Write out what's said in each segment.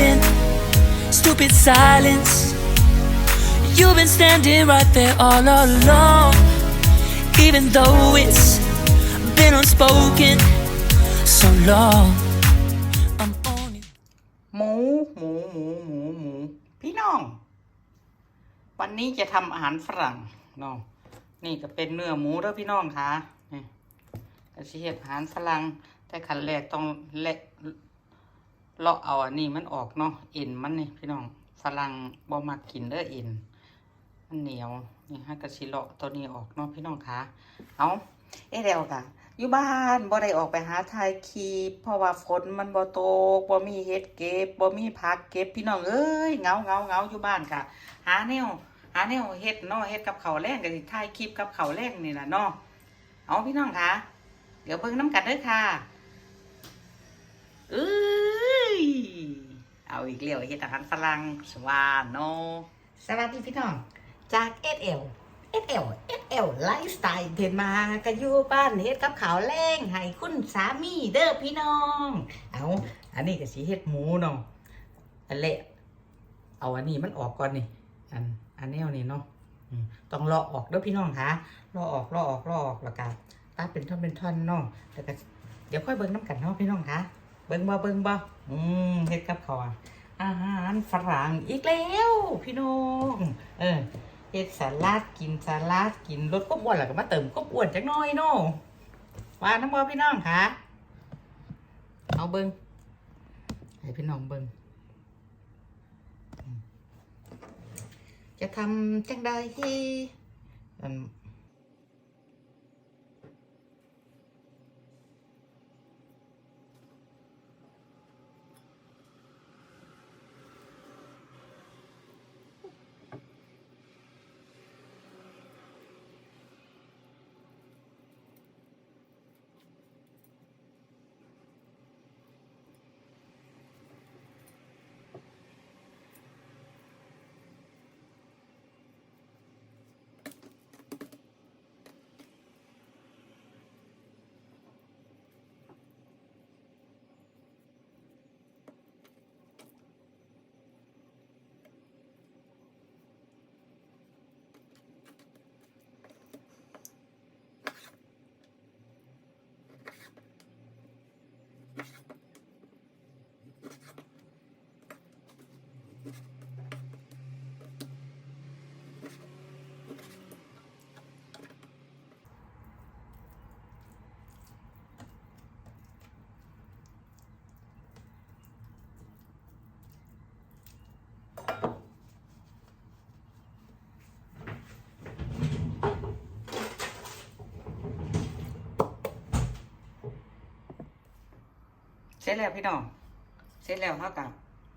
been stupid silence. You've been standing right there all along, even though it's been unspoken so long. I'm only หมูหมูหมูหมูหมูพี่น้อง วันนี้จะทำอาหารฝรั่งเนาะนี่ก็เป็นเนื้อหมูเด้อพี่น้องค่ะนี่ก็สิเฮ็ดอาหารฝรั่งแต่ขั้นแรกต้องเละ เลาะเอาอันนี้มันออกเนาะเอ็นมันนี่พี่น้องฝรั่งบ่มักกินเด้อเอ็นมันเหนียวนี่ฮะก็สิเลาะตัวนี้ออกเนาะพี่น้องคะเอาเอ๊ะแล้วค่ะอยู่บ้านบ่ได้ออกไปหาถ่ายคลิปเพราะว่าฝนมันบ่ตกบ่มีเฮ็ดเก็บบ่มีผักเก็บพี่น้องเอ้ยเงาเงาเงาอยู่บ้านค่ะ หาแนวหาแนวเฮ็ดเนาะเฮ็ดกับเขาแรงก็สิถ่ายคลิปกับเขาแรงนี่แหละเนาะเอาพี่น้องคะเดี๋ยวเบิ่งน้ำกันเด้อค่ะ เอ้ยเอาอีกแล้วเฮ็ดอาหารฝรั่งสวาโนสวัสดีพี่น้องจาก SL SL SL ไลฟ์สไตล์เดินมากันอยู่บ้านเฮ็ดกับขาวแรงให้คุณสามีเด้อพี่น้อง เอาอันนี้ก็สิเฮ็ดหมูเนาะอันเละเอาอันนี้มันออกก่อนนี่อันอันแนวนี้เนาะต้องเลาะออกเด้อพี่น้องคะเลาะออกเลาะออกเลาะออกแล้วก็ตัดเป็นท่อนเป็นท่อนเนาะแล้วก็เดี๋ยวค่อยเบิ่งน้ำกันเนาะพี่น้องค่ะ เบิ่งบ่เบิ่งบ่อืมเฮ็ดกับข้าวอะอาหารฝรั่งอีกแล้วพี่น้องเออเฮ็ดสลัดกินสลัดกินรสก็อ้วนแล้วก็มาเติมก็อ้วนจักหน่อยเนาะว่าน้ำบ่พี่น้องค่ะเอาเบิงให้พี่น้องเบิงจะทำจังใดที่ ร็จแล้วพี่น้องเสร็จแล้วเท่ากับ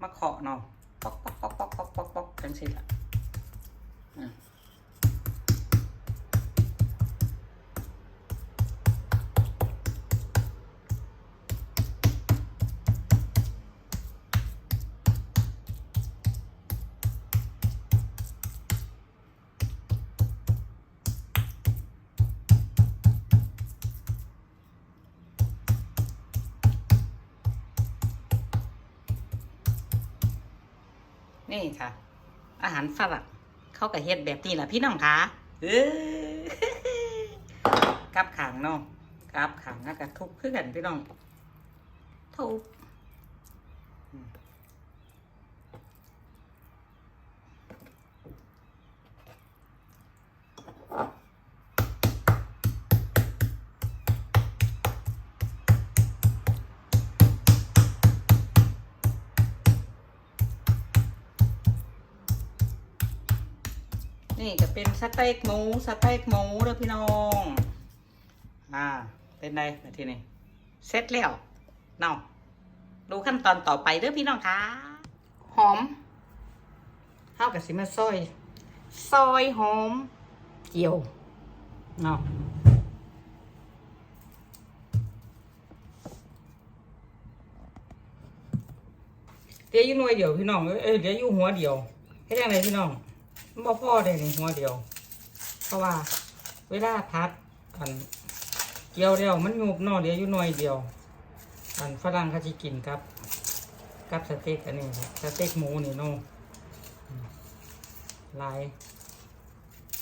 มาเคาะเนาะป๊อกป๊อกป๊อกป๊อกป๊อกป๊อกป๊อกจังสิละอืม นี่ค่ะ อาหารฝรั่งเขาก็เฮ็ดแบบนี้แหละพี่น้องคะเออกับขังเนาะกับขังแล้วก็ทุบคือกันพี่น้องทุบ นี่ก็เป็นสเต็กหมูสเต็กหมูเด้อพี่น้อง อ่า เป็นไงมาทีนี้เสร็จแล้วเนาะดูขั้นตอนต่อไปเด้อพี่น้องคะหอมเท่ากับสิมาซอยซอยหอม เจียวเนาะเดี๋ยวอยู่หน่วยเดียวพี่น้องเอ้ยเดี๋ยวอยู่หัวเดียวให้ยังไงพี่น้อง บ่พอได้ในหัวเดียว เพราะว่าเวลาพัดอันเกี่ยวเดียวมันยุบนอเดียวอยู่หน่วยเดียว อันฝรั่งเขาจะกินครับ กับสเต็กอันนี้ครับสเต็กหมูนี่เนาะอืมลาย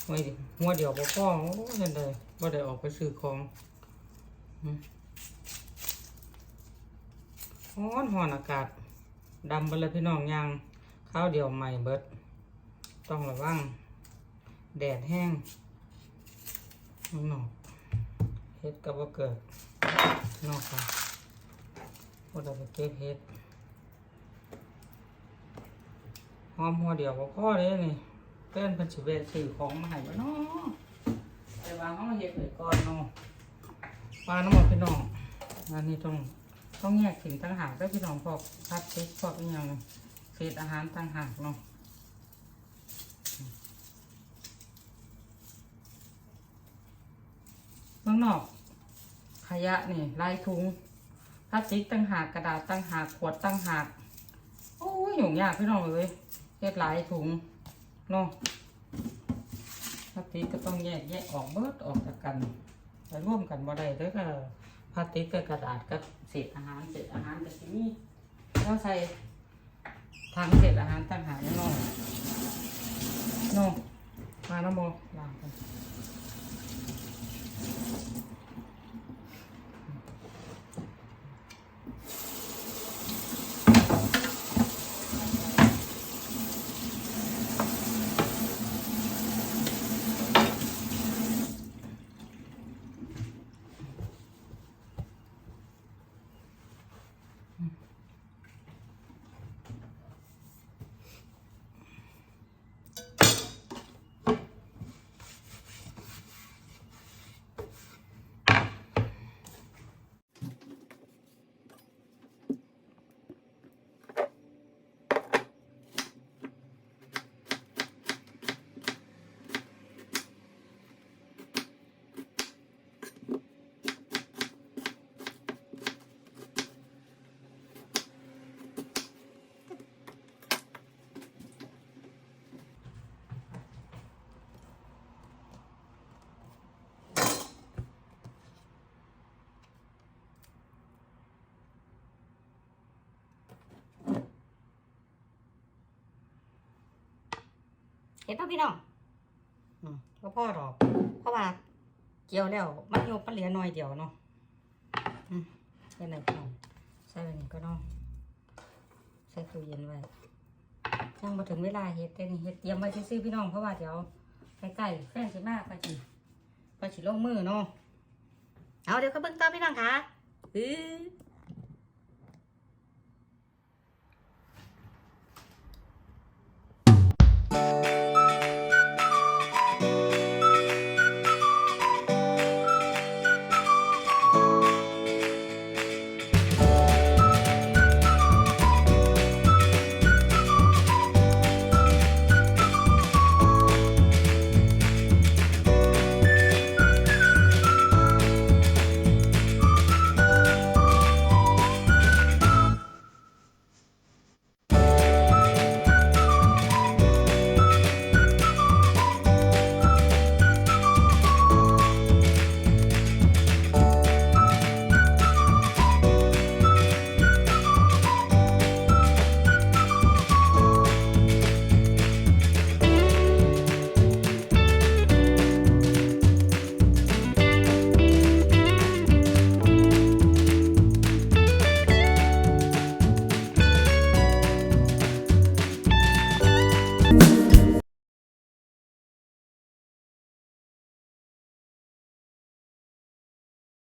หัวหัวเดียวบ่พอโอ้ยนั่นเลยบ่ได้ออกไปซื้อของฮ้อนหอนอากาศดำไปเลยพี่น้องยางข้าวเดียวใหม่เบิด ต้องระวัง แดดแห้งนอกเฮ็ดก็บ่เกิดนอกค่ะบ่ได้ไปเก็บเฮ็ดหอมหัวเดียวบ่พอเลยนี่เพิ่นเพิ่นสิเวะซื้อของมาให้บ่เนาะแต่ว่าเฮาเฮ็ดไว้ก่อนเนาะปลาน้ำมันพี่น้องอันนี้ต้องต้องแยกถิ่นต่างหากเด้พี่น้องพวกพลาสติกพวกอีหยังเศษอาหารต่างหากเนาะ เมือง นอก ขยะนี่ลายถุงพลาสติกตั้งหากกระดาษตั้งหากขวดตั้งหากโอ้ยยุ่งยากพี่น้องเลยเฮ็ดหลายถุงเนาะพลาสติกก็ต้องแยกแยกออกเบิดออกจากกันไปร่วมกันบ่ได้เด้อค่ะพลาสติกกับกระดาษกับเศษอาหารเศษอาหารกับที่นี่แล้วใส่ทางเศษอาหารตั้งหากเนาะเนาะมาน้ำโมล้างกัน ห็นป่ะพี่น้องอืมก็พ่อดอก เพราะว่าเกี่ยวแล้ว มันโยบมันเหลือหน่อยเดียวเนาะอืมใส่ไหนพี่น้องใส่ไว้นี่ก็เนาะใส่ตู้เย็นไว้ยังมาถึงเวลาเฮ็ดแต่นี่เฮ็ดเตรียมไว้ซื้อๆพี่น้องเพราะว่าเดี๋ยวใกล้ๆแฟนสิมากไปสิไปสิลงมือเนาะเอาเดี๋ยวก็เบิ่งต่อพี่น้องค่ะอือ